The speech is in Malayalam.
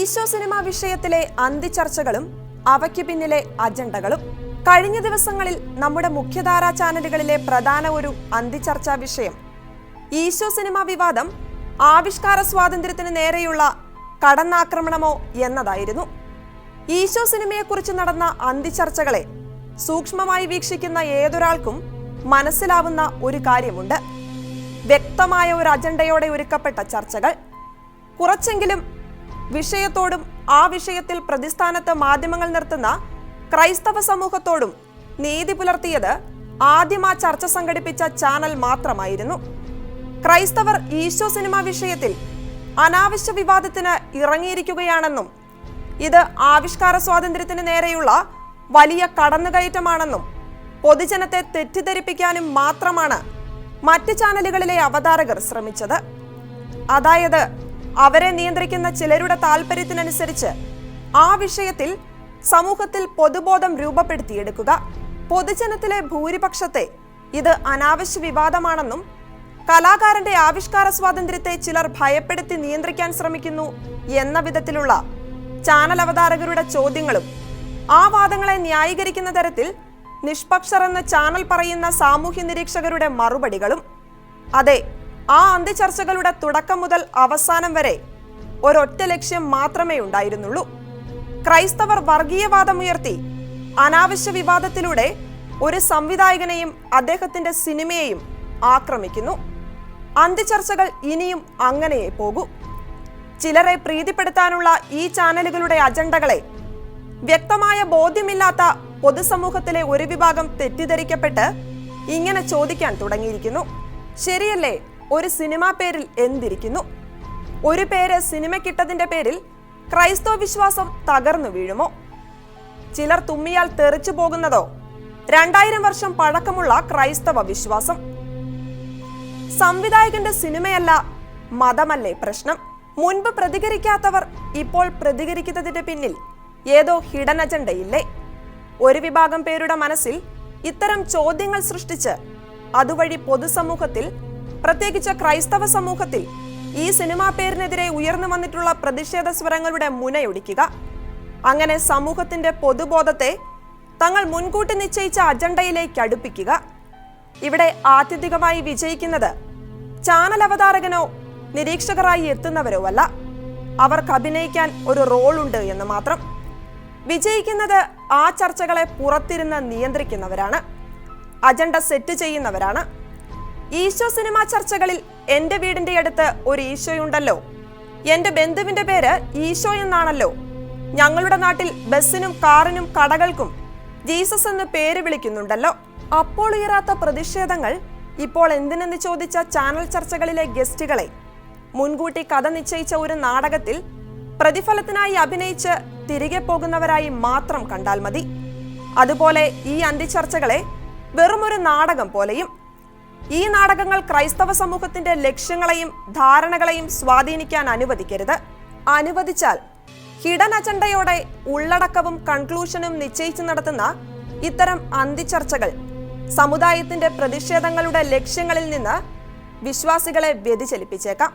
ഈശോ സിനിമ വിഷയത്തിലെ അന്തിചർച്ചകളും അവയ്ക്ക് പിന്നിലെ അജണ്ടകളും കഴിഞ്ഞ ദിവസങ്ങളിൽ നമ്മുടെ മുഖ്യധാരാ ചാനലുകളിലെ പ്രധാന ഒരു അന്തിചർച്ചാ വിഷയം. ഈശോ സിനിമ വിവാദം ആവിഷ്കാര സ്വാതന്ത്ര്യത്തിന് നേരെയുള്ള കടന്നാക്രമണമോ എന്നതായിരുന്നു. ഈശോ സിനിമയെക്കുറിച്ച് നടന്ന അന്തിചർച്ചകളെ സൂക്ഷ്മമായി വീക്ഷിക്കുന്ന ഏതൊരാൾക്കും മനസ്സിലാവുന്ന ഒരു കാര്യമുണ്ട്. വ്യക്തമായ ഒരു അജണ്ടയോടെ ഒരുക്കപ്പെട്ട ചർച്ചകൾ. കുറച്ചെങ്കിലും വിഷയത്തോടും ആ വിഷയത്തിൽ പ്രതിസ്ഥാനത്ത് മാധ്യമങ്ങൾ നിർത്തുന്ന ക്രൈസ്തവ സമൂഹത്തോടും നീതി പുലർത്തിയത് ആദ്യം ആ ചർച്ച സംഘടിപ്പിച്ച ചാനൽ മാത്രമായിരുന്നു. ക്രൈസ്തവർ ഈശോ സിനിമ വിഷയത്തിൽ അനാവശ്യ വിവാദത്തിന് ഇറങ്ങിയിരിക്കുകയാണെന്നും ഇത് ആവിഷ്കാര സ്വാതന്ത്ര്യത്തിന് നേരെയുള്ള വലിയ കടന്നുകയറ്റമാണെന്നും പൊതുജനത്തെ തെറ്റിദ്ധരിപ്പിക്കാനും മാത്രമാണ് മറ്റ് ചാനലുകളിലെ അവതാരകർ ശ്രമിച്ചത്. അതായത് അവരെ നിയന്ത്രിക്കുന്ന ചിലരുടെ താല്പര്യത്തിനനുസരിച്ച് ആ വിഷയത്തിൽ സമൂഹത്തിൽ പൊതുബോധം രൂപപ്പെടുത്തിയെടുക്കുക. പൊതുജനത്തിലെ ഭൂരിപക്ഷത്തെ ഇത് അനാവശ്യ വിവാദമാണെന്നും കലാകാരന്റെ ആവിഷ്കാര സ്വാതന്ത്ര്യത്തെ ചിലർ ഭയപ്പെടുത്തി നിയന്ത്രിക്കാൻ ശ്രമിക്കുന്നു എന്ന വിധത്തിലുള്ള ചാനൽ അവതാരകരുടെ ചോദ്യങ്ങളും ആ വാദങ്ങളെ ന്യായീകരിക്കുന്ന തരത്തിൽ നിഷ്പക്ഷർ എന്ന ചാനൽ പറയുന്ന സാമൂഹ്യ നിരീക്ഷകരുടെ മറുപടികളും. അതെ ആ അന്ത്യചർച്ചകളുടെ തുടക്കം മുതൽ അവസാനം വരെ ഒരൊറ്റ ലക്ഷ്യം മാത്രമേ ഉണ്ടായിരുന്നുള്ളൂ. ക്രൈസ്തവർ വർഗീയവാദമുയർത്തി അനാവശ്യ വിവാദത്തിലൂടെ ഒരു സംവിധായകനെയും അദ്ദേഹത്തിന്റെ സിനിമയെയും ആക്രമിക്കുന്നു. അന്ത്യചർച്ചകൾ ഇനിയും അങ്ങനെയേ പോകൂ. ചിലരെ പ്രീതിപ്പെടുത്താനുള്ള ഈ ചാനലുകളുടെ അജണ്ടകളെ വ്യക്തമായ ബോധ്യമില്ലാത്ത പൊതുസമൂഹത്തിലെ ഒരു വിഭാഗം തെറ്റിദ്ധരിക്കപ്പെട്ട് ഇങ്ങനെ ചോദിക്കാൻ തുടങ്ങിയിരിക്കുന്നു. ശരിയല്ലേ? ഒരു സിനിമാ പേരിൽ എന്തിരിക്കുന്നു? ഒരു പേര് സിനിമക്കിട്ടതിന്റെ പേരിൽ ക്രൈസ്തവ വിശ്വാസം തകർന്നു വീഴുമോ? ചിലർ തുമ്മിയാൽ തെറിച്ചു പോകുന്നതോ? രണ്ടായിരം വർഷം പഴക്കമുള്ള ക്രൈസ്തവ വിശ്വാസം. സംവിധായകന്റെ സിനിമയല്ല മതമല്ലേ പ്രശ്നം? മുൻപ് പ്രതികരിക്കാത്തവർ ഇപ്പോൾ പ്രതികരിക്കുന്നതിന്റെ പിന്നിൽ ഏതോ ഹിഡൻ അജണ്ടയില്ലേ? ഒരു വിഭാഗം പേരുടെ മനസ്സിൽ ഇത്തരം ചോദ്യങ്ങൾ സൃഷ്ടിച്ച് അതുവഴി പൊതുസമൂഹത്തിൽ പ്രത്യേകിച്ച് ക്രൈസ്തവ സമൂഹത്തിൽ ഈ സിനിമാ പേരിനെതിരെ ഉയർന്നു വന്നിട്ടുള്ള പ്രതിഷേധ സ്വരങ്ങളുടെ മുനയൊടിക്കുക. അങ്ങനെ സമൂഹത്തിന്റെ പൊതുബോധത്തെ തങ്ങൾ മുൻകൂട്ടി നിശ്ചയിച്ച അജണ്ടയിലേക്ക് അടുപ്പിക്കുക. ഇവിടെ ആത്യന്തികമായി വിജയിക്കുന്നത് ചാനൽ അവതാരകനോ നിരീക്ഷകരായി എത്തുന്നവരോ അല്ല അവർക്ക് അഭിനയിക്കാൻ ഒരു റോൾ ഉണ്ട് എന്ന് മാത്രം. വിജയിക്കുന്നത് ആ ചർച്ചകളെ പുറത്തിരുന്ന് നിയന്ത്രിക്കുന്നവരാണ്. അജണ്ട സെറ്റ് ചെയ്യുന്നവരാണ്. ഈശോ സിനിമ ചർച്ചകളിൽ എന്റെ വീടിന്റെ അടുത്ത് ഒരു ഈശോയുണ്ടല്ലോ. എന്റെ ബന്ധുവിന്റെ പേര് ഈശോ എന്നാണല്ലോ. ഞങ്ങളുടെ നാട്ടിൽ ബസ്സിനും കാറിനും കടകൾക്കും ജീസസ് എന്ന് പേര് വിളിക്കുന്നുണ്ടല്ലോ. അപ്പോൾ ഉയരാത്ത പ്രതിഷേധങ്ങൾ ഇപ്പോൾ എന്തിനെന്ന് ചോദിച്ച ചാനൽ ചർച്ചകളിലെ ഗസ്റ്റുകളെ. മുൻകൂട്ടി കഥ നിശ്ചയിച്ച ഒരു നാടകത്തിൽ പ്രതിഫലത്തിനായി അഭിനയിച്ച് തിരികെ പോകുന്നവരായി മാത്രം കണ്ടാൽ മതി. അതുപോലെ ഈ അന്തിച്ചർച്ചകളെ വെറുമൊരു നാടകം പോലെയും ഈ നാടകങ്ങൾ ക്രൈസ്തവ സമൂഹത്തിന്റെ ലക്ഷ്യങ്ങളെയും ധാരണകളെയും സ്വാധീനിക്കാൻ അനുവദിക്കരുത്. അനുവദിച്ചാൽ ഹിഡൻ അജണ്ടയോടെ ഉള്ളടക്കവും കൺക്ലൂഷനും നിശ്ചയിച്ചു നടത്തുന്ന ഇത്തരം അന്തിച്ചർച്ചകൾ സമുദായത്തിന്റെ പ്രതിഷേധങ്ങളുടെ ലക്ഷ്യങ്ങളിൽ നിന്ന് വിശ്വാസികളെ വ്യതിചലിപ്പിച്ചേക്കാം.